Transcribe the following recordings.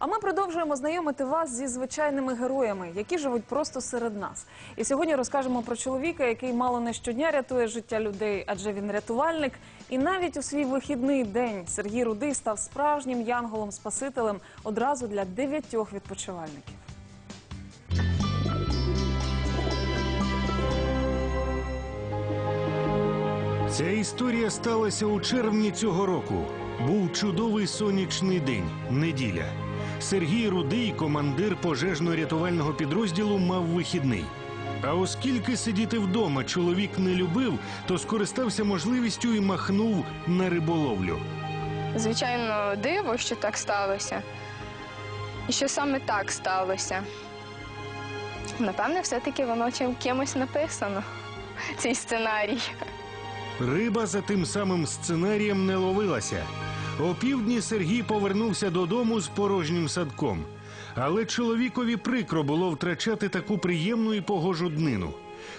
А ми продовжуємо знайомити вас зі звичайними героями, які живуть просто серед нас. І сьогодні розкажемо про чоловіка, який мало не щодня рятує життя людей, адже він рятувальник. І навіть у свій вихідний день Сергій Рудий став справжнім янголом-спасителем одразу для дев'ятьох відпочивальників. Ця історія сталася у червні цього року. Був чудовий сонячний день, неділя. Сергій Рудий, командир пожежно-рятувального підрозділу, мав вихідний. А оскільки сидіти вдома чоловік не любив, то скористався можливістю і махнув на риболовлю. Звичайно, диво, що так сталося. І що саме так сталося. Напевне, все-таки воно чим кимось написано, цей сценарій. Риба за тим самим сценарієм не ловилася. О півдні Сергій повернувся додому з порожнім садком. Але чоловікові прикро було втрачати таку приємну і погожу днину.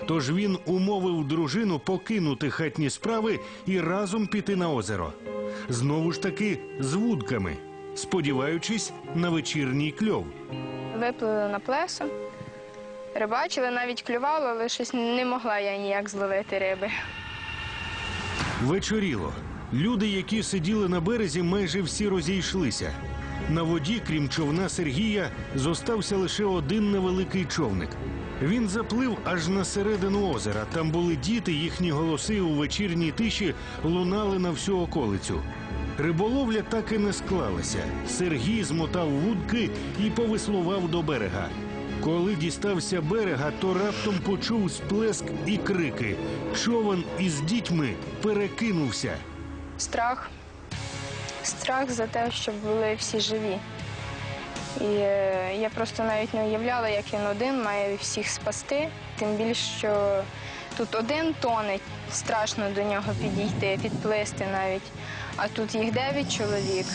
Тож він умовив дружину покинути хатні справи і разом піти на озеро. Знову ж таки з вудками, сподіваючись на вечірній кльов. Виплили на плесо, рибачили, навіть клювало, але щось не могла я ніяк зловити риби. Вечоріло. Люди, які сиділи на березі, майже всі розійшлися. На воді, крім човна Сергія, зостався лише один невеликий човник. Він заплив аж на середину озера. Там були діти, їхні голоси у вечірній тиші лунали на всю околицю. Риболовля так і не склалася. Сергій змотав вудки і повеслував до берега. Коли дістався берега, то раптом почув сплеск і крики. Човен із дітьми перекинувся. Страх. Страх за те, щоб були всі живі. І е, я просто навіть не уявляла, як він один має всіх спасти. Тим більше, що тут один тонеть, страшно до нього підійти, підплисти навіть. А тут їх дев'ять чоловік.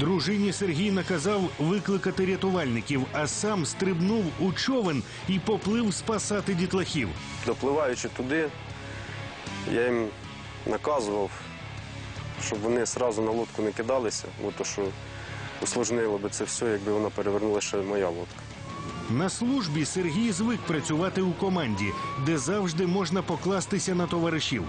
Дружині Сергій наказав викликати рятувальників, а сам стрибнув у човен і поплив спасати дітлахів. Допливаючи туди, я їм наказував, щоб вони одразу на лодку не кидалися, бо то що усложнило би це все, якби вона перевернула ще моя лодка. На службі Сергій звик працювати у команді, де завжди можна покластися на товаришів.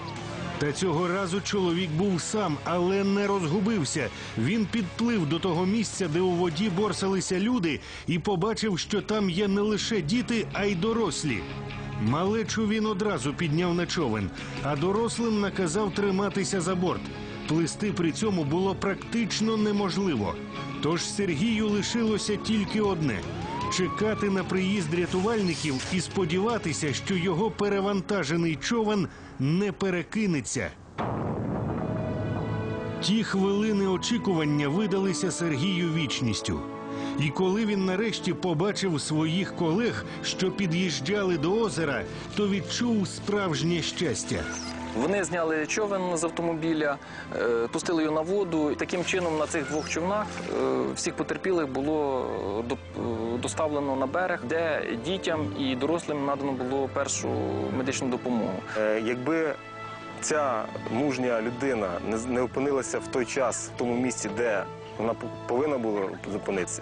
Та цього разу чоловік був сам, але не розгубився. Він підплив до того місця, де у воді борсалися люди, і побачив, що там є не лише діти, а й дорослі. Малечу він одразу підняв на човен, а дорослим наказав триматися за борт. Плисти при цьому було практично неможливо. Тож Сергію лишилося тільки одне чекати на приїзд рятувальників і сподіватися, що його перевантажений човен не перекинеться. Ті хвилини очікування видалися Сергію вічністю. І коли він нарешті побачив своїх колег, що під'їжджали до озера, то відчув справжнє щастя. Вони зняли човен з автомобіля, е, пустили його на воду. І таким чином на цих двох човнах е, всіх потерпілих було е, до- доставлено на берег, де дітям і дорослим надано було першу медичну допомогу. Якби ця мужня людина не з- не опинилася в той час в тому місці, де вона повинна була зупинитися,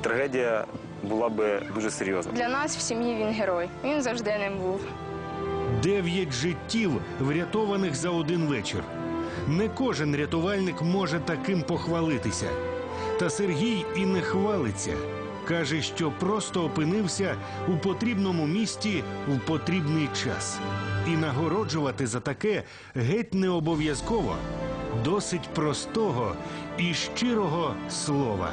трагедія була би дуже серйозна. Для нас в сім'ї він герой. Він завжди ним був. Дев'ять життів, врятованих за один вечір. Не кожен рятувальник може таким похвалитися. Та Сергій і не хвалиться. Каже, що просто опинився у потрібному місті в потрібний час. І нагороджувати за таке геть не обов'язково. Досить простого і щирого слова.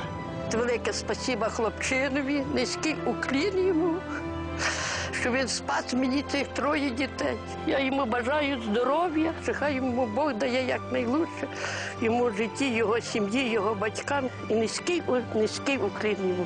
Велике спасіба хлопчинові, низький уклін йому, що він спас мені цих троє дітей. Я йому бажаю здоров'я, хай йому Бог дає якнайлучше йому житті, його сім'ї, його батькам. І низький, низький уклін йому.